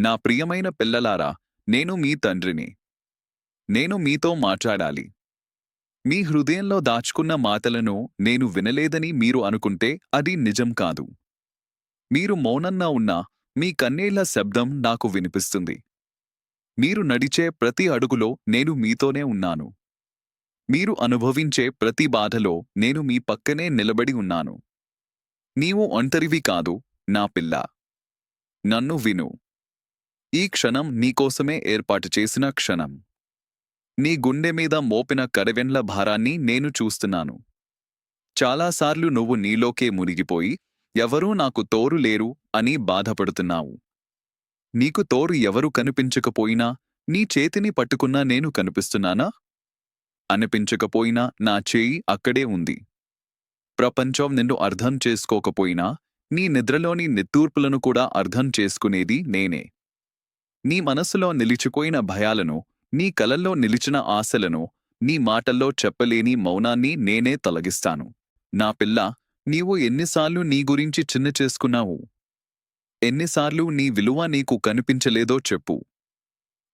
నా ప్రియమైన పిల్లలారా నేను మీ తండ్రిని. నేను మీతో మాట్లాడాలి. మీ హృదయంలో దాచుకున్న మాటలను నేను వినలేదని మీరు అనుకుంటే అది నిజం కాదు. మీరు మౌనంగా ఉన్నా మీ కన్నేళ్ళ శబ్దం నాకు వినిపిస్తుంది. మీరు నడిచే ప్రతి అడుగులో నేను మీతోనే ఉన్నాను. మీరు అనుభవించే ప్రతి బాధలో నేను మీ పక్కనే నిలబడి ఉన్నాను. నీవు ఒంటరివి కాదు నా పిల్ల. నన్ను విను. ఈ క్షణం నీకోసమే ఏర్పాటు చేసిన క్షణం. నీ గుండె మీద మోపిన కరవెన్ల భారాన్ని నేను చూస్తున్నాను. చాలాసార్లు నువ్వు నీలోకే మునిగిపోయి ఎవరూ నాకు తోరు లేరు అని బాధపడుతున్నావు. నీకు తోరు ఎవరు కనిపించకపోయినా నీ చేతిని పట్టుకున్నా నేను కనిపిస్తున్నానా? అనిపించకపోయినా నా చేయి అక్కడే ఉంది. ప్రపంచం నిన్ను అర్థం చేసుకోకపోయినా నీ నిద్రలోని నిత్తూర్పులను కూడా అర్థం చేసుకునేది నేనే. నీ మనసులో నిలిచిపోయిన భయాలను నీ కలల్లో నిలిచిన ఆశలను నీ మాటల్లో చెప్పలేని మౌనాన్ని నేనే తొలగిస్తాను. నా పిల్ల నీవు ఎన్నిసార్లు నీ గురించి చిన్న చేసుకున్నావు? ఎన్నిసార్లు నీ విలువ నీకు కనిపించలేదో చెప్పు.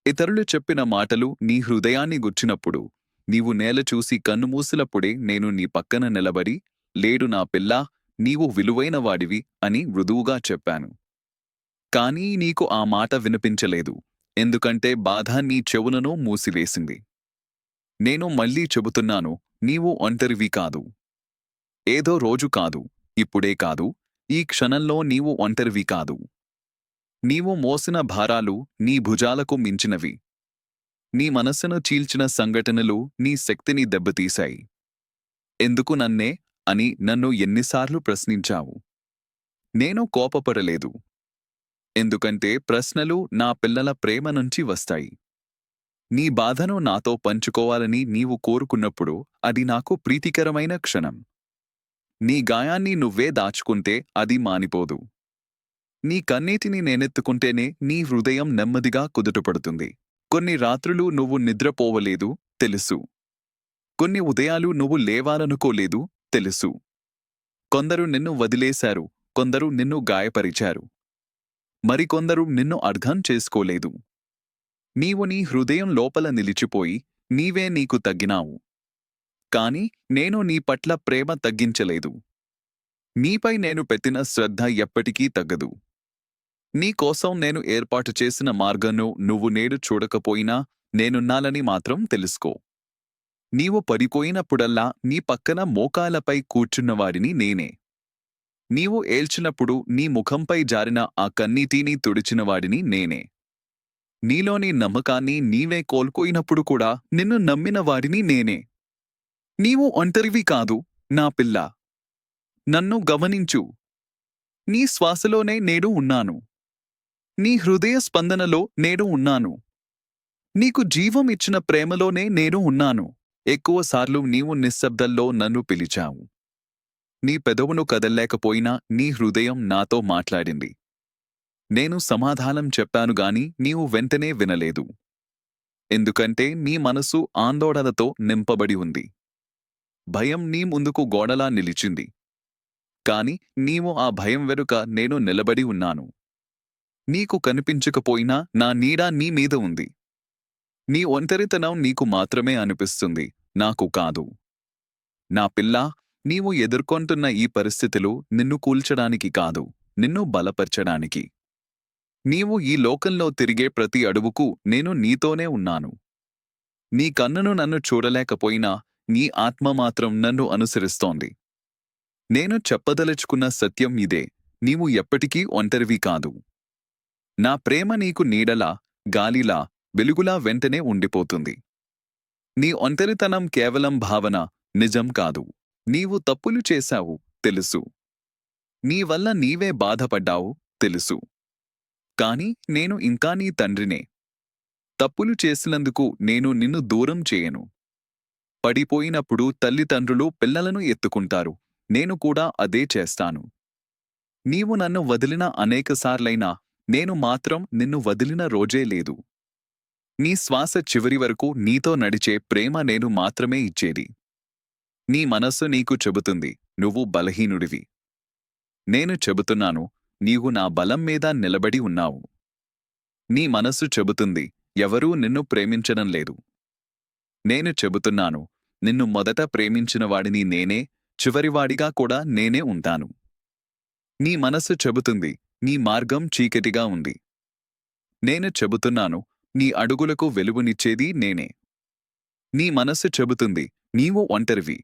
ఇతరులు చెప్పిన మాటలు నీ హృదయాన్ని గుచ్చినప్పుడు నీవు నేల చూసి కన్నుమూసినప్పుడే నేను నీ పక్కన నిలబడి లేడు నా పిల్ల నీవు విలువైన వాడివి అని మృదువుగా చెప్పాను. కానీ నీకు ఆ మాట వినిపించలేదు. ఎందుకంటే బాధ నీ చెవులను మూసివేసింది. నేను మళ్ళీ చెబుతున్నాను నీవు ఒంటరివి కాదు. ఏదో రోజు కాదు ఇప్పుడే కాదు ఈ క్షణంలో నీవు ఒంటరివి కాదు. నీవు మోసిన భారాలు నీ భుజాలకు మించినవి. నీ మనస్సును చీల్చిన సంఘటనలు నీ శక్తిని దెబ్బతీశాయి. ఎందుకు నన్నే అని నన్ను ఎన్నిసార్లు ప్రశ్నించావు? నేను కోపపడలేదు. ఎందుకంటే ప్రశ్నలు నా పిల్లల ప్రేమ నుంచి వస్తాయి. నీ బాధను నాతో పంచుకోవాలని నీవు కోరుకున్నప్పుడు అది నాకు ప్రీతికరమైన క్షణం. నీ గాయాన్ని నువ్వే దాచుకుంటే అది మానిపోదు. నీ కన్నీటిని నేనెత్తుకుంటేనే నీ హృదయం నెమ్మదిగా కుదుటపడుతుంది. కొన్ని రాత్రులు నువ్వు నిద్రపోవలేదు తెలుసు. కొన్ని ఉదయాలు నువ్వు లేవాలనుకోలేదు తెలుసు. కొందరు నిన్ను వదిలేశారు కొందరు నిన్ను గాయపరిచారు. మరికొందరు నిన్ను అర్థం చేసుకోలేదు. నీవు నీ హృదయం లోపల నిలిచిపోయి నీవే నీకు తగ్గినావు. కాని నేను నీ పట్ల ప్రేమ తగ్గించలేదు. నీపై నేను పెట్టిన శ్రద్ధ ఎప్పటికీ తగ్గదు. నీకోసం నేను ఏర్పాటు చేసిన మార్గంను నువ్వు నేడు చూడకపోయినా నేనున్నానని మాత్రం తెలుసుకో. నీవు పడిపోయినప్పుడల్లా నీ పక్కన మోకాలపై కూర్చున్నవాడిని నేనే. నీవు ఏల్చినప్పుడు నీ ముఖంపై జారిన ఆ కన్నీటిని తుడిచినవాడిని నేనే. నీలోని నమ్మకాన్ని నీవే కోల్పోయినప్పుడు కూడా నిన్ను నమ్మిన వాడిని నేనే. నీవు ఒంటరివి కాదు నా పిల్ల. నన్ను గమనించు. నీ శ్వాసలోనే నేడు ఉన్నాను. నీ హృదయ స్పందనలో నేడు ఉన్నాను. నీకు జీవం ఇచ్చిన ప్రేమలోనే నేను ఉన్నాను. ఎక్కువసార్లు నీవు నిశ్శబ్దంలో నన్ను పిలిచావు. నీ పెదవును కదల్లేకపోయినా నీ హృదయం నాతో మాట్లాడింది. నేను సమాధానం చెప్పాను గాని నీవు వెంటనే వినలేదు. ఎందుకంటే నీ మనసు ఆందోళనతో నింపబడి ఉంది. భయం నీ ముందుకు గోడలా నిలిచింది. కాని నీవు ఆ భయం వెనుక నేను నిలబడి ఉన్నాను. నీకు కనిపించకపోయినా నా నీడ నీ మీద ఉంది. నీ ఒంటరితనం నీకు మాత్రమే అనిపిస్తుంది. నాకు కాదు. నా పిల్ల నీవు ఎదుర్కొంటున్న ఈ పరిస్థితులు నిన్ను కూల్చడానికి కాదు నిన్ను బలపరచడానికి. నీవు ఈ లోకంలో తిరిగే ప్రతి అడుగుకు నేను నీతోనే ఉన్నాను. నీ కన్నును నన్ను చూడలేకపోయినా నీ ఆత్మ మాత్రం నన్ను అనుసరిస్తోంది. నేను చెప్పదలుచుకున్న సత్యం ఇదే నీవు ఎప్పటికీ ఒంటరివి కాదు. నా ప్రేమ నీకు నీడలా గాలిలా వెలుగులా వెంటనే ఉండిపోతుంది. నీ ఒంటరితనం కేవలం భావన నిజం కాదు. నీవు తప్పులు చేశావు తెలుసు. నీ వల్ల నీవే బాధపడ్డావు తెలుసు. కాని నేను ఇంకా నీ తండ్రినే. తప్పులు చేసినందుకు నేను నిన్ను దూరం చేయను. పడిపోయినప్పుడు తల్లిదండ్రులు పిల్లలను ఎత్తుకుంటారు. నేను కూడా అదే చేస్తాను. నీవు నన్ను వదిలిన అనేకసార్లైనా నేను మాత్రం నిన్ను వదిలిన రోజే లేదు. నీ శ్వాస చివరి వరకు నీతో నడిచే ప్రేమ నేను మాత్రమే ఇచ్చేది. నీ మనస్సు నీకు చెబుతుంది నువ్వు బలహీనుడివి. నేను చెబుతున్నాను నీవు నా బలం మీద నిలబడి ఉన్నావు. నీ మనస్సు చెబుతుంది ఎవరూ నిన్ను ప్రేమించడం లేదు. నేను చెబుతున్నాను నిన్ను మొదట ప్రేమించిన వాడిని నేనే చివరివాడిగా కూడా నేనే ఉంటాను. నీ మనస్సు చెబుతుంది నీ మార్గం చీకటిగా ఉంది. నేను చెబుతున్నాను నీ అడుగులకు వెలుగునిచ్చేది నేనే. నీ మనస్సు చెబుతుంది నీవు ఒంటరివి.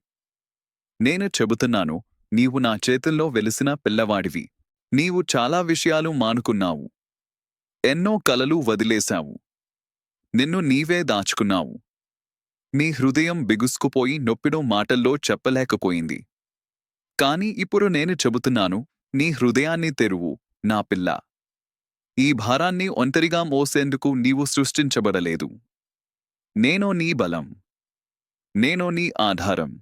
నేను చెబుతున్నాను నీవు నా చేతుల్లో వెలిసిన పిల్లవాడివి. నీవు చాలా విషయాలు మానుకున్నావు. ఎన్నో కలలు వదిలేశావు. నిన్ను నీవే దాచుకున్నావు. నీ హృదయం బిగుసుకుపోయి నొప్పిడో మాటల్లో చెప్పలేకపోయింది. కాని ఇప్పుడు నేను చెబుతున్నాను నీ హృదయాన్ని తెరువు నా పిల్ల. ఈ భారాన్ని ఒంటరిగా మోసేందుకు నీవు సృష్టించబడలేదు. నేనో నీ బలం. నేనో నీ ఆధారం.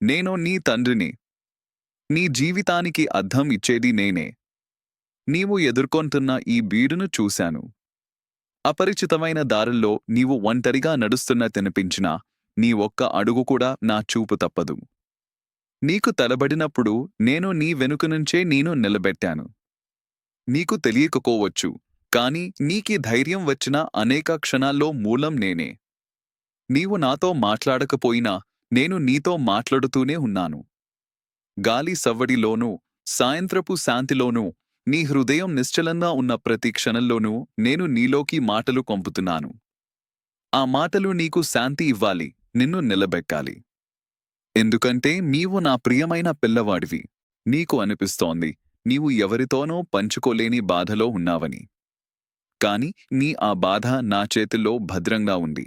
నేను నీ తండ్రిని. నీ జీవితానికి అర్థం ఇచ్చేది నేనే. నీవు ఎదుర్కొంటున్న ఈ బీడును చూశాను. అపరిచితమైన దారుల్లో నీవు ఒంటరిగా నడుస్తున్న తినిపించినా నీ ఒక్క అడుగు కూడా నా చూపు తప్పదు. నీకు తలబడినప్పుడు నేను నీ వెనుక నుంచే నేను నిలబెట్టాను. నీకు తెలియకపోవచ్చు కాని నీకి ధైర్యం వచ్చిన అనేక క్షణాల్లో మూలం నేనే. నీవు నాతో మాట్లాడకపోయినా నేను నీతో మాట్లాడుతూనే ఉన్నాను. గాలి సవ్వడిలోనూ సాయంత్రపు శాంతిలోనూ నీ హృదయం నిశ్చలంగా ఉన్న ప్రతి క్షణంలోనూ నేను నీలోకి మాటలు పంపుతున్నాను ఆ మాటలు నీకు శాంతి ఇవ్వాలి నిన్ను నిలబెక్కాలి. ఎందుకంటే నీవు నా ప్రియమైన పిల్లవాడివి నీకు అనిపిస్తోంది నీవు ఎవరితోనో పంచుకోలేని బాధలో ఉన్నావని. కాని నీ ఆ బాధ నా చేతుల్లో భద్రంగా ఉంది.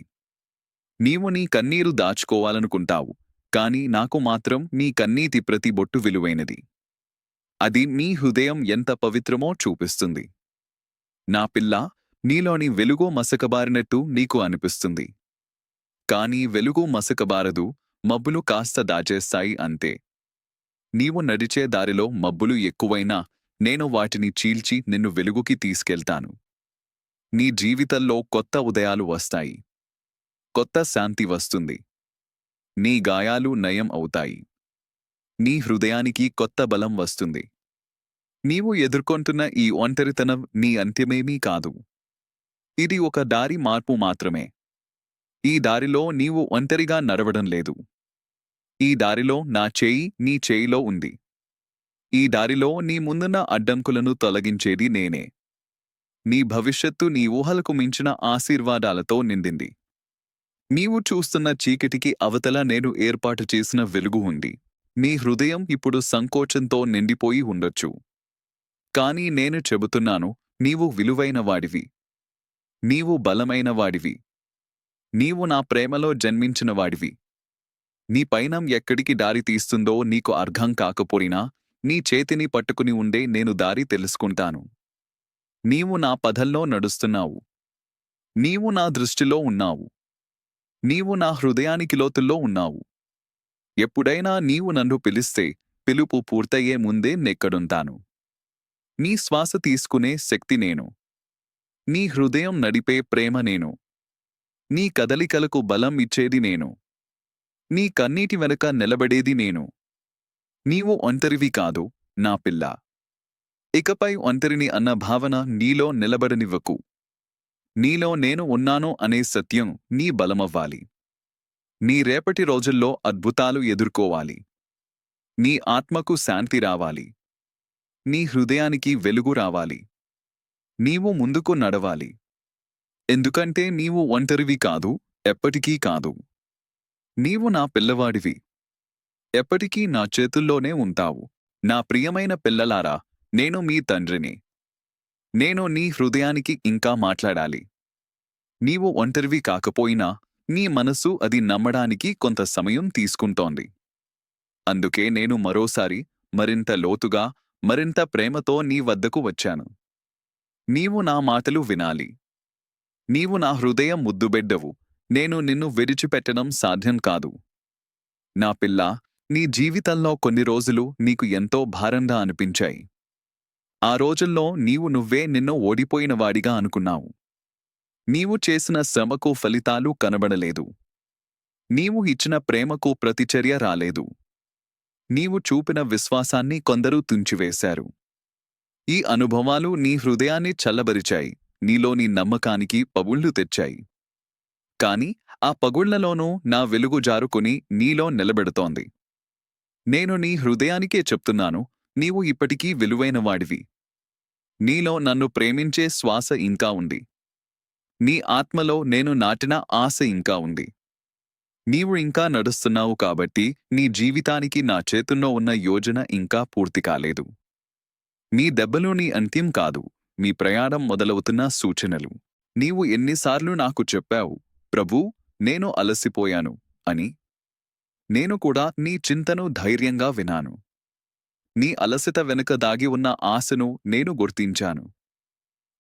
నీవు నీ కన్నీరు దాచుకోవాలనుకుంటావు కాని నాకు మాత్రం నీ కన్నీతి ప్రతి బొట్టు విలువైనది. అది నీ హృదయం ఎంత పవిత్రమో చూపిస్తుంది. నా పిల్ల నీలోని వెలుగు మసకబారినట్టు నీకు అనిపిస్తుంది. కాని వెలుగు మసకబారదు మబ్బులు కాస్త దాచేస్తాయి అంతే. నీవు నడిచే దారిలో మబ్బులు ఎక్కువైనా నేను వాటిని చీల్చి నిన్ను వెలుగుకి తీసుకెళ్తాను. నీ జీవితంలో కొత్త ఉదయాలు వస్తాయి. కొత్త శాంతి వస్తుంది. నీ గాయాలు నయం అవుతాయి. నీ హృదయానికి కొత్త బలం వస్తుంది. నీవు ఎదుర్కొంటున్న ఈ ఒంటరితనం నీ అంత్యమేమీ కాదు. ఇది ఒక దారి మార్పు మాత్రమే. ఈ దారిలో నీవు ఒంటరిగా నడవడం లేదు. ఈ దారిలో నా చేయి నీ చేయిలో ఉంది. ఈ దారిలో నీ ముందున్న అడ్డంకులను తొలగించేది నేనే. నీ భవిష్యత్తు నీ ఊహలకు మించిన ఆశీర్వాదాలతో నిండింది. నీవు చూస్తున్న చీకటికి అవతల నేను ఏర్పాటు చేసిన వెలుగు ఉంది. నీ హృదయం ఇప్పుడు సంకోచంతో నిండిపోయి ఉండొచ్చు. కాని నేను చెబుతున్నాను నీవు విలువైన వాడివి. నీవు బలమైన వాడివి. నీవు నా ప్రేమలో జన్మించిన వాడివి. నీ పైనం ఎక్కడికి దారి తీస్తుందో నీకు అర్థం కాకపోయినా నీ చేతిని పట్టుకుని ఉండే నేను దారి తెలుసుకుంటాను. నీవు నా పథంలో నడుస్తున్నావు. నీవు నా దృష్టిలో ఉన్నావు. నీవు నా హృదయానికి లోతుల్లో ఉన్నావు. ఎప్పుడైనా నీవు నన్ను పిలిస్తే పిలుపు పూర్తయ్యే ముందే నెక్కడుంటాను. నీ శ్వాస తీసుకునే శక్తి నేను. నీ హృదయం నడిపే ప్రేమ నేను. నీ కదలికలకు బలం ఇచ్చేది నేను. నీ కన్నీటి వెనుక నిలబడేది నేను. నీవు ఒంటరివి కాదు నా పిల్ల. ఇకపై ఒంటరిని అన్న భావన నీలో నిలబడనివ్వకు. నీలో నేను ఉన్నాను అనే సత్యం నీ బలమవ్వాలి. నీ రేపటి రోజుల్లో అద్భుతాలు ఎదుర్కోవాలి. నీ ఆత్మకు శాంతి రావాలి. నీ హృదయానికి వెలుగు రావాలి. నీవు ముందుకు నడవాలి. ఎందుకంటే నీవు ఒంటరివి కాదు ఎప్పటికీ కాదు. నీవు నా పిల్లవాడివి. ఎప్పటికీ నా చేతుల్లోనే ఉంటావు. నా ప్రియమైన పిల్లలారా నేను మీ తండ్రిని. నేను నీ హృదయానికి ఇంకా మాట్లాడాలి. నీవు ఒంటరివి కాకపోయినా నీ మనసు అది నమ్మడానికి కొంత సమయం తీసుకుంటోంది. అందుకే నేను మరోసారి మరింత లోతుగా మరింత ప్రేమతో నీ వద్దకు వచ్చాను. నీవు నా మాటలు వినాలి. నీవు నా హృదయం ముద్దుబెడ్డవు. నేను నిన్ను విడిచిపెట్టడం సాధ్యం కాదు. నా పిల్ల నీ జీవితంలో కొన్ని రోజులు నీకు ఎంతో భారంగా అనిపించాయి. ఆ రోజుల్లో నీవు నువ్వే నిన్ను ఓడిపోయిన వాడిగా అనుకున్నావు. నీవు చేసిన శ్రమకు ఫలితాలు కనబడలేదు. నీవు ఇచ్చిన ప్రేమకు ప్రతిచర్య రాలేదు. నీవు చూపిన విశ్వాసాన్ని కొందరు తుంచివేశారు. ఈ అనుభవాలు నీ హృదయాన్ని చల్లబరిచాయి. నీలోని నమ్మకానికి పగుళ్ళు తెచ్చాయి. కాని ఆ పగుళ్ళలోనూ నా వెలుగు జారుకుని నీలో నిలబెడుతోంది. నేను నీ హృదయానికే చెప్తున్నాను. నీవు ఇప్పటికీ విలువైనవాడివి నీలో నన్ను ప్రేమించే శ్వాస ఇంకా ఉంది. నీ ఆత్మలో నేను నాటిన ఆశ ఇంకా ఉంది. నీవు ఇంకా నడుస్తున్నావు కాబట్టి నీ జీవితానికి నా చేతుల్లో ఉన్న యోజన ఇంకా పూర్తి కాలేదు. నీ దెబ్బలు నీ అంత్యం కాదు. మీ ప్రయాణం మొదలవుతున్న సూచనలు. నీవు ఎన్నిసార్లు నాకు చెప్పావు ప్రభూ నేను అలసిపోయాను అని. నేను కూడా నీ చింతను ధైర్యంగా వినాను నీ అలసిత వెనుక దాగి ఉన్న ఆశను నేను గుర్తించాను.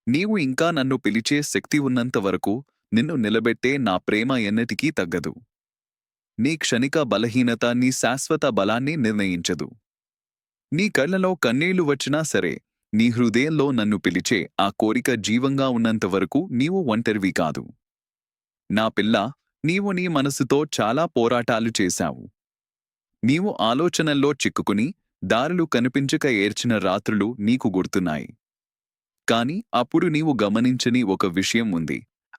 నీవు ఇంకా నన్ను పిలిచే శక్తి ఉన్నంత వరకు నిన్ను నిలబెట్టే నా ప్రేమ ఎన్నటికీ తగ్గదు. నీ క్షణిక బలహీనత నీ శాశ్వత బలాన్ని నిర్ణయించదు. నీ కళ్ళలో కన్నీళ్ళు వచ్చినా సరే నీ హృదయంలో నన్ను పిలిచే ఆ కోరిక జీవంగా ఉన్నంత వరకు నీవు ఒంటరివి కాదు. నా పిల్ల నీవు నీ మనసుతో చాలా పోరాటాలు చేశావు. నీవు ఆలోచనల్లో చిక్కుకుని దారులు కనిపించక ఏర్చిన రాత్రులు నీకు గుర్తున్నాయి. కాని అప్పుడు నీవు గమనించని ఒక విషయం ఉంది.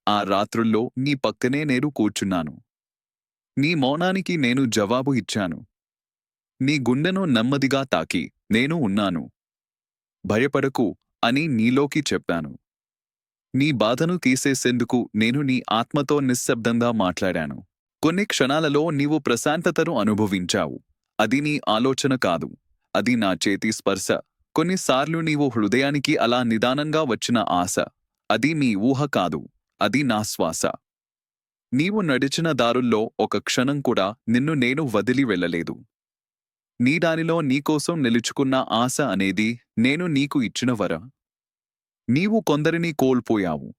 ఆ రాత్రుల్లో నీ పక్కనే నేను కూర్చున్నాను. నీ మౌనానికి నేను జవాబు ఇచ్చాను. నీ గుండెను నెమ్మదిగా తాకి నేను ఉన్నాను. భయపడకు అని నీలోకి చెప్పాను. నీ బాధను తీసేసేందుకు నేను నీ ఆత్మతో నిశ్శబ్దంగా మాట్లాడాను. కొన్ని క్షణాలలో నీవు ప్రశాంతతను అనుభవించావు. అది నీ ఆలోచన కాదు. అది నా చేతి స్పర్శ. కొన్నిసార్లు నీవు హృదయానికి అలా నిదానంగా వచ్చిన ఆశ. అది మీ ఊహ కాదు. అది నా శ్వాస. నీవు నడిచిన దారుల్లో ఒక క్షణం కూడా నిన్ను నేను వదిలి వెళ్ళలేదు. నీ దానిలో నీకోసం నిలుచుకున్న ఆశ అనేది నేను నీకు ఇచ్చిన వర. నీవు కొందరిని కోల్పోయావు.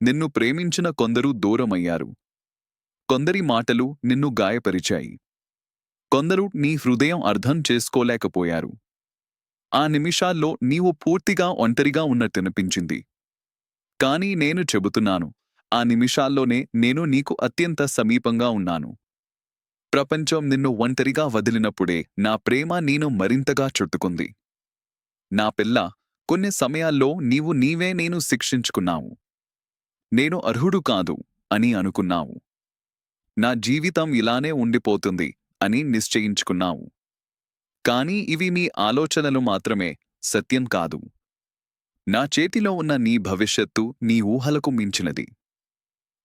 నిన్ను ప్రేమించిన కొందరు దూరమయ్యారు. కొందరి మాటలు నిన్ను గాయపరిచాయి. కొందరు నీ హృదయం అర్థం చేసుకోలేకపోయారు. ఆ నిమిషాల్లో నీవు పూర్తిగా ఒంటరిగా ఉన్నట్టనిపించింది కానీ నేను చెబుతున్నాను ఆ నిమిషాల్లోనే నేను నీకు అత్యంత సమీపంగా ఉన్నాను. ప్రపంచం నిన్ను ఒంటరిగా వదిలినప్పుడే నా ప్రేమ నేను మరింతగా చుట్టుకుంది. నా పిల్ల కొన్ని సమయాల్లో నీవు నీవే నేను శిక్షించుకున్నావు. నేను అర్హుడు కాదు అని అనుకున్నావు. నా జీవితం ఇలానే ఉండిపోతుంది. అని నిశ్చయించుకున్నావు. కానీ ఇవి మీ ఆలోచనలు మాత్రమే సత్యం కాదు. నా చేతిలో ఉన్న నీ భవిష్యత్తు నీ ఊహలకు మించినది.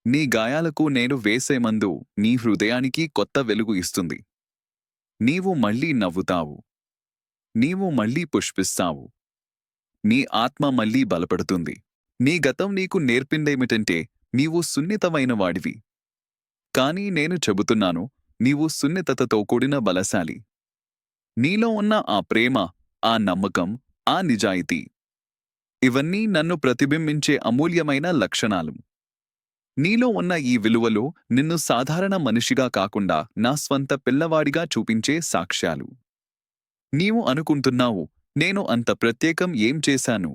నీ గాయాలకు నేను వేసే మందు నీ హృదయానికి కొత్త వెలుగు ఇస్తుంది. నీవు మళ్ళీ నవ్వుతావు. నీవు మళ్ళీ పుష్పిస్తావు. నీ ఆత్మ మళ్ళీ బలపడుతుంది. నీ గతం నీకు నేర్పిందేమిటంటే నీవు సున్నితమైన వాడివి. కానీ నేను చెబుతున్నాను నీవు సున్నితతతో కూడిన బలశాలి. నీలో ఉన్న ఆ ప్రేమ ఆ నమ్మకం ఆ నిజాయితీ ఇవన్నీ నన్ను ప్రతిబింబించే అమూల్యమైన లక్షణాలు. నీలో ఉన్న ఈ విలువలు నిన్ను సాధారణ మనిషిగా కాకుండా నా స్వంత పిల్లవాడిగా చూపించే సాక్ష్యాలు. నీవు అనుకుంటున్నావు నేను అంత ప్రత్యేకం ఏం చేశాను?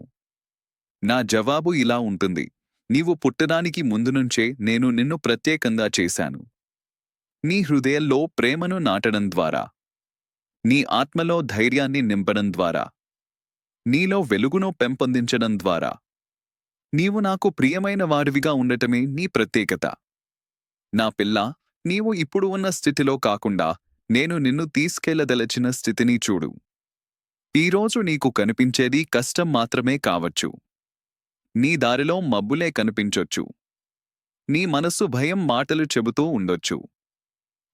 నా జవాబు ఇలా ఉంటుంది నీవు పుట్టడానికి ముందు నుంచే నేను నిన్ను ప్రత్యేకంగా చేశాను. నీ హృదయంలో ప్రేమను నాటడం ద్వారా నీ ఆత్మలో ధైర్యాన్ని నింపడం ద్వారా నీలో వెలుగును పెంపొందించడం ద్వారా నీవు నాకు ప్రియమైన వాడివిగా ఉండటమే నీ ప్రత్యేకత. నా పిల్ల నీవు ఇప్పుడు ఉన్న స్థితిలో కాకుండా నేను నిన్ను తీసుకెళ్ళదలచిన స్థితిని చూడు. ఈరోజు నీకు కనిపించేది కష్టం మాత్రమే కావచ్చు. నీ దారిలో మబ్బులే కనిపించొచ్చు. నీ మనస్సు భయం మాటలు చెబుతూ ఉండొచ్చు.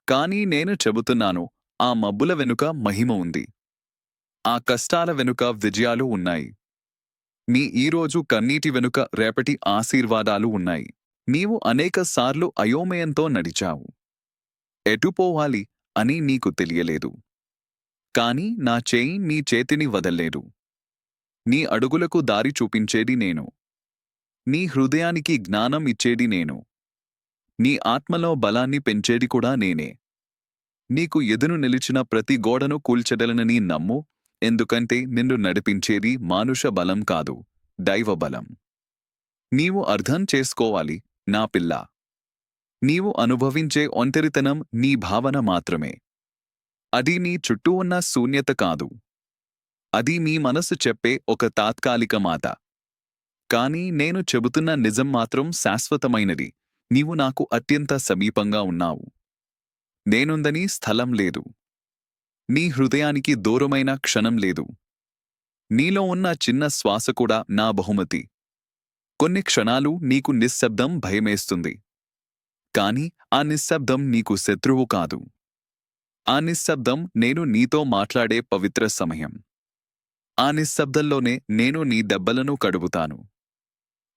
కానీ నేను చెబుతున్నాను ఆ మబ్బుల వెనుక మహిమ ఉంది. ఆ కష్టాల వెనుక విజయాలు ఉన్నాయి. మీ ఈరోజు కన్నీటి వెనుక రేపటి ఆశీర్వాదాలు ఉన్నాయి. నీవు అనేకసార్లు అయోమయంతో నడిచావు. ఎటుపోవాలి అని నీకు తెలియలేదు. కాని నా చేయి నీ చేతిని వదల్లేదు. నీ అడుగులకు దారి చూపించేది నేను. నీ హృదయానికి జ్ఞానం ఇచ్చేది నేను. నీ ఆత్మలో బలాన్ని పెంచేది కూడా నేనే. నీకు ఎదురు నిలిచిన ప్రతి గోడను కూల్చగలనని నమ్ము ఎందుకంటే నిన్ను నడిపించేది మానుష బలం కాదు దైవబలం నీవు అర్థం చేసుకోవాలి నా పిల్ల. నీవు అనుభవించే ఒంటరితనం నీ భావన మాత్రమే. అది నీ చుట్టూ ఉన్న శూన్యత కాదు. అది మీ మనసు చెప్పే ఒక తాత్కాలిక మాట కానీ నేను చెబుతున్న నిజం మాత్రం శాశ్వతమైనది. నీవు నాకు అత్యంత సమీపంగా ఉన్నావు. నేనుందని స్థలం లేదు. నీ హృదయానికి దూరమైన క్షణం లేదు. నీలో ఉన్న చిన్న శ్వాస కూడా నా బహుమతి. కొన్ని క్షణాలు నీకు నిశ్శబ్దం భయమేస్తుంది. కాని ఆ నిశ్శబ్దం నీకు శత్రువు కాదు. ఆ నిశ్శబ్దం నేను నీతో మాట్లాడే పవిత్ర సమయం. ఆ నిశ్శబ్దంలోనే నేను నీ దెబ్బలను కడుగుతాను.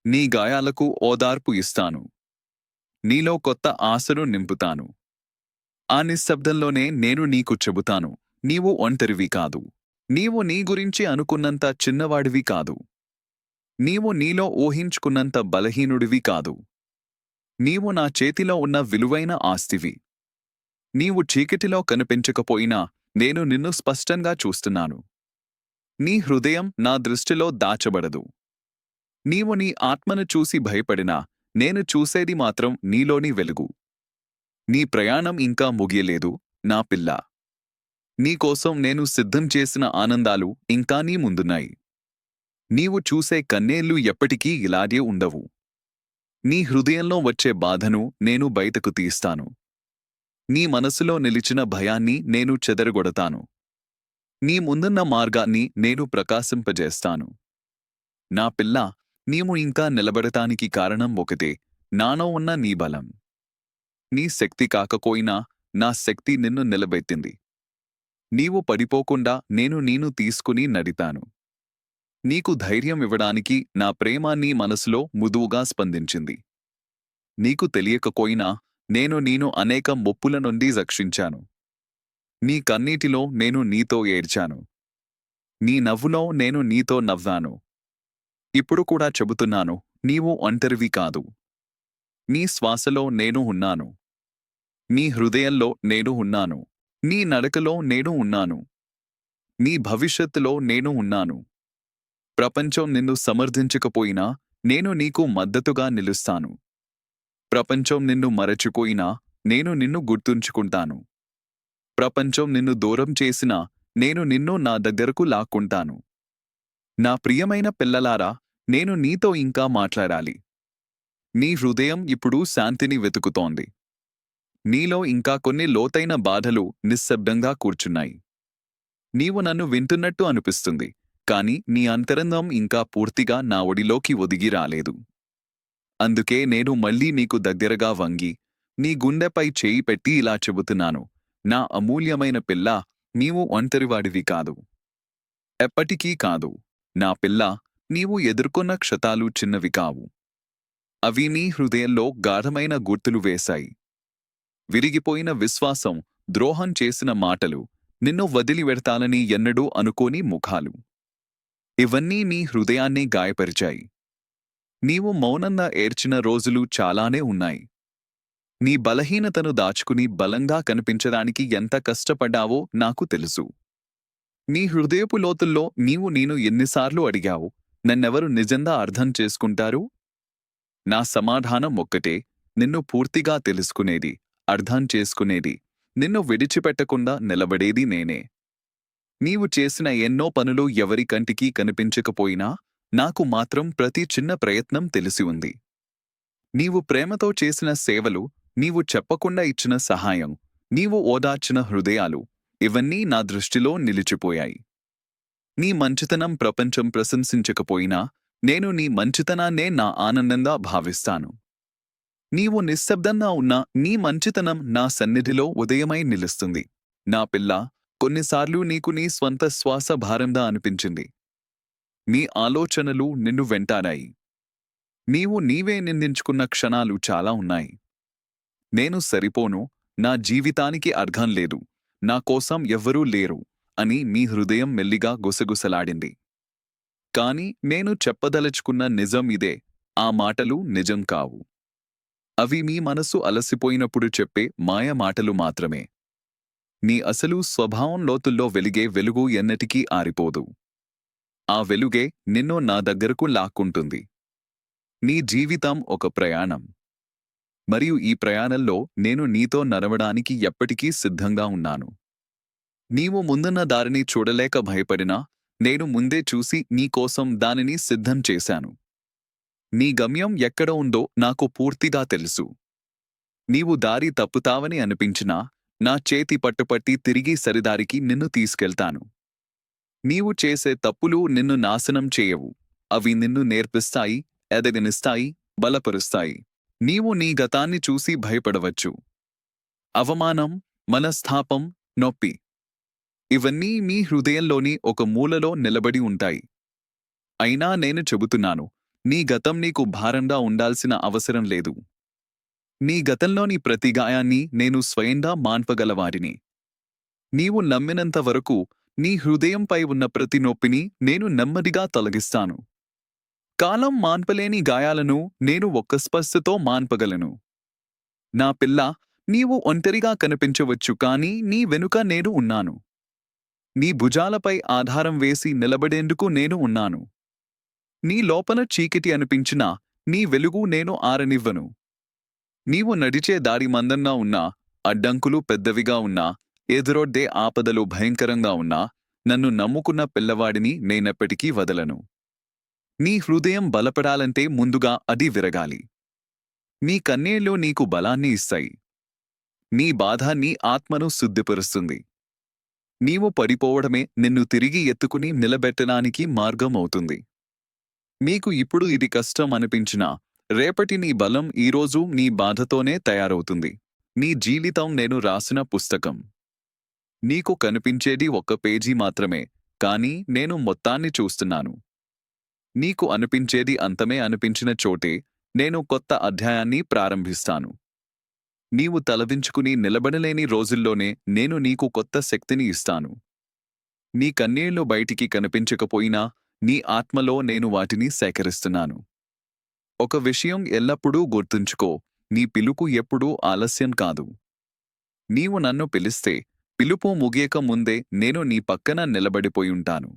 నీ గాయాలకు ఓదార్పు ఇస్తాను. నీలో కొత్త ఆశను నింపుతాను. ఆ నిశ్శబ్దంలోనే నేను నీకు చెబుతాను. నీవు ఒంటరివి కాదు. నీవు నీ గురించి అనుకున్నంత చిన్నవాడివి కాదు. నీవు నీలో ఊహించుకున్నంత బలహీనుడివి కాదు. నీవు నా చేతిలో ఉన్న విలువైన ఆస్తివి. నీవు చీకటిలో కనిపించకపోయినా నేను నిన్ను స్పష్టంగా చూస్తున్నాను. నీ హృదయం నా దృష్టిలో దాచబడదు. నీవు నీ ఆత్మను చూసి భయపడినా నేను చూసేది మాత్రం నీలోని వెలుగు. నీ ప్రయాణం ఇంకా ముగియలేదు నా పిల్ల. నీకోసం నేను సిద్ధం చేసిన ఆనందాలు ఇంకా నీ ముందున్నాయి. నీవు చూసే కన్నేళ్ళు ఎప్పటికీ ఇలాగే ఉండవు. నీ హృదయంలో వచ్చే బాధను నేను బయటకు తీస్తాను. నీ మనసులో నిలిచిన భయాన్ని నేను చెదరగొడతాను. నీ ముందున్న మార్గాన్ని నేను ప్రకాశింపజేస్తాను. నా పిల్ల నీవు ఇంకా నిలబడటానికి కారణం ఒకటే నాలో ఉన్న నీ బలం. నీ శక్తి కాకపోయినా నా శక్తి నిన్ను నిలబెట్టింది. నీవు పడిపోకుండా నేను నీను తీసుకుని నడితాను. నీకు ధైర్యం ఇవ్వడానికి నా ప్రేమ నీ మనసులో ముదువుగా స్పందించింది. నీకు తెలియకపోయినా నేను నేను అనేక ముప్పుల నుండి రక్షించాను. నీ కన్నీటిలో నేను నీతో ఏడ్చాను. నీ నవ్వులో నేను నీతో నవ్వాను. ఇప్పుడు కూడా చెబుతున్నాను నీవు ఒంటరివి కాదు. నీ శ్వాసలో నేను ఉన్నాను. నీ హృదయంలో నేను ఉన్నాను. నీ నడకలో నేను ఉన్నాను. నీ భవిష్యత్తులో నేను ఉన్నాను. ప్రపంచం నిన్ను సమర్థించకపోయినా నేను నీకు మద్దతుగా నిలుస్తాను. ప్రపంచం నిన్ను మరచిపోయినా నేను నిన్ను గుర్తుంచుకుంటాను. ప్రపంచం నిన్ను దూరం చేసినా నేను నిన్ను నా దగ్గరకు లాక్కుంటాను. నా ప్రియమైన పిల్లలారా నేను నీతో ఇంకా మాట్లాడాలి. నీ హృదయం ఇప్పుడు శాంతిని వెతుకుతోంది. నీలో ఇంకా కొన్ని లోతైన బాధలు నిశ్శబ్దంగా కూర్చున్నాయి. నీవు నన్ను వింటున్నట్టు అనిపిస్తుంది కాని నీ అంతరంగం ఇంకా పూర్తిగా నా ఒడిలోకి ఒదిగి రాలేదు. అందుకే నేను మళ్ళీ నీకు దగ్గరగా వంగి నీ గుండెపై చేయి పెట్టి ఇలా చెబుతున్నాను నా అమూల్యమైన పిల్ల నీవు ఒంటరివాడివి కాదు. ఎప్పటికీ కాదు నా పిల్ల నీవు ఎదుర్కొన్న క్షతాలు చిన్నవి కావు. అవి నీ హృదయంలో గాఢమైన గుర్తులు వేశాయి. విరిగిపోయిన విశ్వాసం ద్రోహం చేసిన మాటలు నిన్ను వదిలివెడతాలని ఎన్నడూ అనుకోని ముఖాలు. ఇవన్నీ నీ హృదయాన్ని గాయపరిచాయి. నీవు మౌనంగా ఏడ్చిన రోజులు చాలానే ఉన్నాయి. నీ బలహీనతను దాచుకుని బలంగా కనిపించడానికి ఎంత కష్టపడ్డావో నాకు తెలుసు. నీ హృదయపు లోతుల్లో నీవు నేను ఎన్నిసార్లు అడిగావు నన్నెవరు నిజంగా అర్థం చేసుకుంటారు? నా సమాధానం ఒక్కటే నిన్ను పూర్తిగా తెలుసుకునేది అర్థం చేసుకునేది నిన్ను విడిచిపెట్టకుండా నిలబడేది నేనే. నీవు చేసిన ఎన్నో పనులు ఎవరి కంటికి కనిపించకపోయినా నాకు మాత్రం ప్రతి చిన్న ప్రయత్నం తెలిసి ఉంది. నీవు ప్రేమతో చేసిన సేవలు నీవు చెప్పకుండా ఇచ్చిన సహాయం నీవు ఓదార్చిన హృదయాలు ఇవన్నీ నా దృష్టిలో నిలిచిపోయాయి. నీ మంచితనం ప్రపంచం ప్రశంసించకపోయినా నేను నీ మంచితనాన్నే నా ఆనందంగా భావిస్తాను. నీవు నిశ్శబ్దంగా ఉన్న నీ మంచితనం నా సన్నిధిలో ఉదయమై నిలుస్తుంది. నా పిల్ల కొన్నిసార్లు నీకు నీ స్వంత శ్వాస భారంగా అనిపించింది. నీ ఆలోచనలు నిన్ను వెంటాడాయి నీవు నీవే నిందించుకున్న క్షణాలు చాలా ఉన్నాయి. నేను సరిపోను నా జీవితానికి అర్ఘం లేదు నా కోసం ఎవ్వరూ లేరు. అని మీ హృదయం మెల్లిగా గుసగుసలాడింది. కాని నేను చెప్పదలుచుకున్న నిజం ఇదే ఆ మాటలు నిజం కావు. అవి మీ మనసు అలసిపోయినప్పుడు చెప్పే మాయ మాటలు మాత్రమే. నీ అసలు స్వభావం లోతుల్లో వెలిగే వెలుగు ఎన్నటికీ ఆరిపోదు. ఆ వెలుగే నిన్ను నా దగ్గరకు లాక్కుంటుంది. నీ జీవితం ఒక ప్రయాణం. మరియు ఈ ప్రయాణంలో నేను నీతో నడవడానికి ఎప్పటికీ సిద్ధంగా ఉన్నాను. నీవు ముందున్న దారిని చూడలేక భయపడినా నేను ముందే చూసి నీకోసం దానిని సిద్ధం చేశాను. నీ గమ్యం ఎక్కడ ఉందో నాకు పూర్తిగా తెలుసు. నీవు దారి తప్పుతావని అనిపించినా నా చేతి పట్టుపట్టి తిరిగి సరిదారికి నిన్ను తీసుకెళ్తాను. నీవు చేసే తప్పులు నిన్ను నాశనం చేయవు. అవి నిన్ను నేర్పిస్తాయి ఎదగనిస్తాయి బలపరుస్తాయి. నీవు నీ గతాన్ని చూసి భయపడవచ్చు. అవమానం మనస్థాపం నొప్పి ఇవన్నీ మీ హృదయంలోని ఒక మూలలో నిలబడి ఉంటాయి. అయినా నేను చెబుతున్నాను నీ గతం నీకు భారంగా ఉండాల్సిన అవసరం లేదు. నీ గతంలోని ప్రతి గాయాన్ని నేను స్వయంగా మాన్పగలవాడిని. నీవు నమ్మినంత వరకు నీ హృదయంపై ఉన్న ప్రతి నొప్పిని నేను నెమ్మదిగా తొలగిస్తాను. కాలం మాన్పలేని గాయాలను నేను ఒక్క స్పర్శతో మాన్పగలను. నా పిల్ల నీవు ఒంటరిగా కనిపించవచ్చు కాని నీ వెనుక నేను ఉన్నాను. నీ భుజాలపై ఆధారం వేసి నిలబడేందుకు నేను ఉన్నాను. నీ లోపల చీకటి అనిపించినా నీ వెలుగు నేను ఆరనివ్వను. నీవు నడిచే దారి మందంగా ఉన్నా అడ్డంకులు పెద్దవిగా ఉన్నా ఎదురొడ్డే ఆపదలు భయంకరంగా ఉన్నా నన్ను నమ్ముకున్న పిల్లవాడిని నేనెప్పటికీ వదలను. నీ హృదయం బలపడాలంటే ముందుగా అది విరగాలి. నీ కన్నేళ్ళు నీకు బలాన్ని ఇస్తాయి. నీ బాధ నీ ఆత్మను శుద్ధిపరుస్తుంది. నీవు పడిపోవడమే నిన్ను తిరిగి ఎత్తుకుని నిలబెట్టడానికి మార్గం అవుతుంది మీకు ఇప్పుడు ఇది కష్టం అనిపించినా రేపటి నీ బలం ఈరోజు నీ బాధతోనే తయారవుతుంది. నీ జీవితం నేను రాసిన పుస్తకం. నీకు కనిపించేది ఒక్క పేజీ మాత్రమే కానీ నేను మొత్తాన్ని చూస్తున్నాను. నీకు అనిపించేది అంతమే అనిపించిన చోటే నేను కొత్త అధ్యాయాన్ని ప్రారంభిస్తాను. నీవు తలదించుకుని నిలబడలేని రోజుల్లోనే నేను నీకు కొత్త శక్తిని ఇస్తాను. నీ కన్నీళ్ళు బయటికి కనిపించకపోయినా నీ ఆత్మలో నేను వాటిని సేకరిస్తున్నాను. ఒక విషయం ఎల్లప్పుడూ గుర్తుంచుకో నీ పిలుపు ఎప్పుడూ ఆలస్యం కాదు. నీవు నన్ను పిలిస్తే పిలుపు ముగియక ముందే నేను నీ పక్కన నిలబడిపోయుంటాను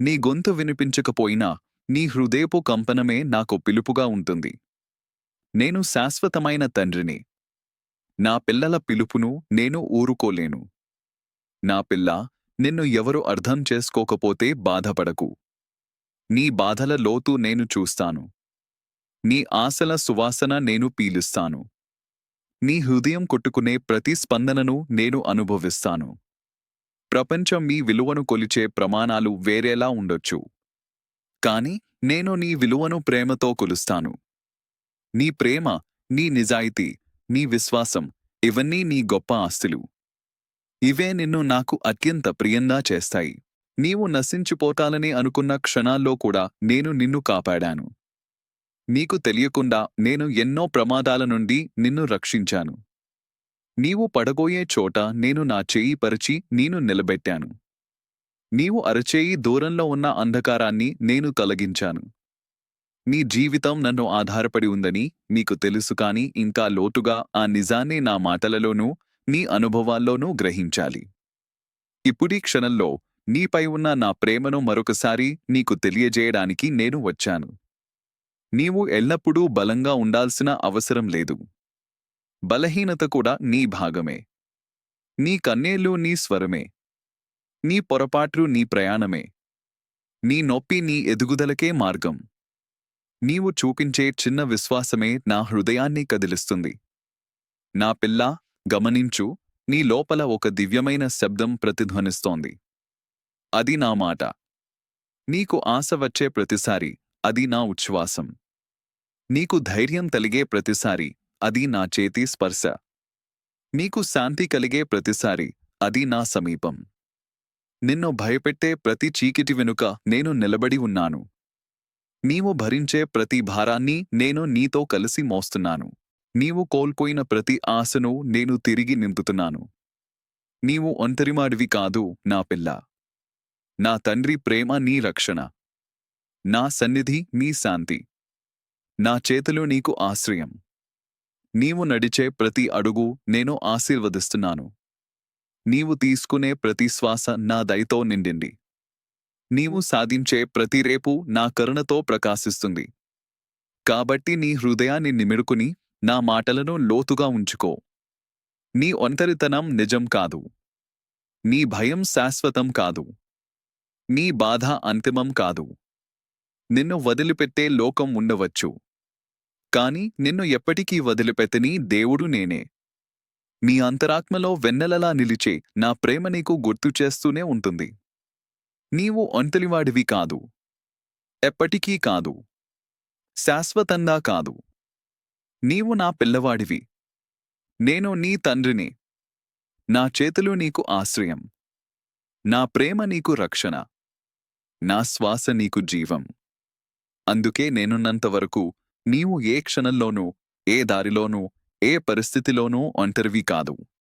నీ గొంతు వినిపించకపోయినా నీ హృదయపు కంపనమే నాకు పిలుపుగా ఉంటుంది. నేను శాశ్వతమైన తండ్రిని. నా పిల్లల పిలుపును నేను ఊరుకోలేను. నా పిల్ల నిన్ను ఎవరు అర్థం చేసుకోకపోతే బాధపడకు. నీ బాధల లోతు నేను చూస్తాను. నీ ఆశల సువాసన నేను పీలుస్తాను. నీ హృదయం కొట్టుకునే ప్రతి స్పందనను నేను అనుభవిస్తాను. ప్రపంచం మీ విలువను కొలిచే ప్రమాణాలు వేరేలా ఉండొచ్చు. కాని నేను నీ విలువను ప్రేమతో కొలుస్తాను. నీ ప్రేమ నీ నిజాయితీ నీ విశ్వాసం ఇవన్నీ నీ గొప్ప ఆస్తులు. ఇవే నిన్ను నాకు అత్యంత ప్రియంగా చేస్తాయి. నీవు నశించిపోతాలని అనుకున్న క్షణాల్లో కూడా నేను నిన్ను కాపాడాను. నీకు తెలియకుండా నేను ఎన్నో ప్రమాదాల నుండి నిన్ను రక్షించాను. నీవు పడగోయే చోట నేను నా చేయి పరిచి నేను నిలబెట్టాను. నీవు అరచేయి దూరంలో ఉన్న అంధకారాన్ని నేను తొలగించాను. నీ జీవితం నన్ను ఆధారపడి ఉందని నీకు తెలుసు కాని ఇంకా లోతుగా ఆ నిజాన్ని నా మాటలలోనూ నీ అనుభవాల్లోనూ గ్రహించాలి. ఇప్పుడీ క్షణంలో నీపై ఉన్న నా ప్రేమను మరొకసారి నీకు తెలియజేయడానికి నేను వచ్చాను. నీవు ఎల్లప్పుడూ బలంగా ఉండాల్సిన అవసరం లేదు. బలహీనత కూడా నీ భాగమే. నీ కన్నేళ్ళు నీ స్వరమే. నీ పొరపాట్లు నీ ప్రయాణమే. నీ నొప్పి నీ ఎదుగుదలకే మార్గం. నీవు చూపించే చిన్న విశ్వాసమే నా హృదయాన్ని కదిలిస్తుంది. నా పిల్ల గమనించు నీ లోపల ఒక దివ్యమైన శబ్దం ప్రతిధ్వనిస్తోంది. అది నా మాట. నీకు ఆశ వచ్చే ప్రతిసారి అది నా ఉచ్ఛ్వాసం. నీకు ధైర్యం కలిగే ప్రతిసారి అది నా చేతి స్పర్శ. నీకు శాంతి కలిగే ప్రతిసారి అది నా సమీపం. నిన్ను భయపెట్టే ప్రతి చీకిటి వెనుక నేను నిలబడి ఉన్నాను. నీవు భరించే ప్రతి భారాన్ని నేను నీతో కలిసి మోస్తున్నాను. నీవు కోల్పోయిన ప్రతి ఆశను నేను తిరిగి నింపుతున్నాను. నీవు ఒంటరిమాడివి కాదు నా పిల్ల. నా తండ్రి ప్రేమ నీ రక్షణ. నా సన్నిధి నీ శాంతి. నా చేతులు నీకు ఆశ్రయం. నీవు నడిచే ప్రతి అడుగు నేను ఆశీర్వదిస్తున్నాను. నీవు తీసుకునే ప్రతి శ్వాస నా దయతో నిండింది. నీవు సాధించే ప్రతి రేపు నా కరుణతో ప్రకాశిస్తుంది. కాబట్టి నీ హృదయాన్ని నిమిడుకుని నా మాటలను లోతుగా ఉంచుకో. నీ ఒంటరితనం నిజం కాదు. నీ భయం శాశ్వతం కాదు. నీ బాధ అంతిమం కాదు. నిన్ను వదిలిపెట్టే లోకం ఉండవచ్చు. కాని నిన్ను ఎప్పటికీ వదిలిపెత్తని దేవుడు నేనే. నీ అంతరాత్మలో వెన్నెలలా నిలిచే నా ప్రేమ నీకు గుర్తు చేస్తూనే ఉంటుంది. నీవు ఒంటలివాడివి కాదు. ఎప్పటికీ కాదు. శాశ్వతంగా కాదు. నీవు నా పిల్లవాడివి. నేను నీ తండ్రిని. నా చేతులు నీకు ఆశ్రయం. నా ప్రేమ నీకు రక్షణ. నా శ్వాస నీకు జీవం. అందుకే నేనున్నంతవరకు నీవు ఏ క్షణంలోనూ ఏ దారిలోనూ ఏ పరిస్థితిలోనూ ఒంటరివి కాదు.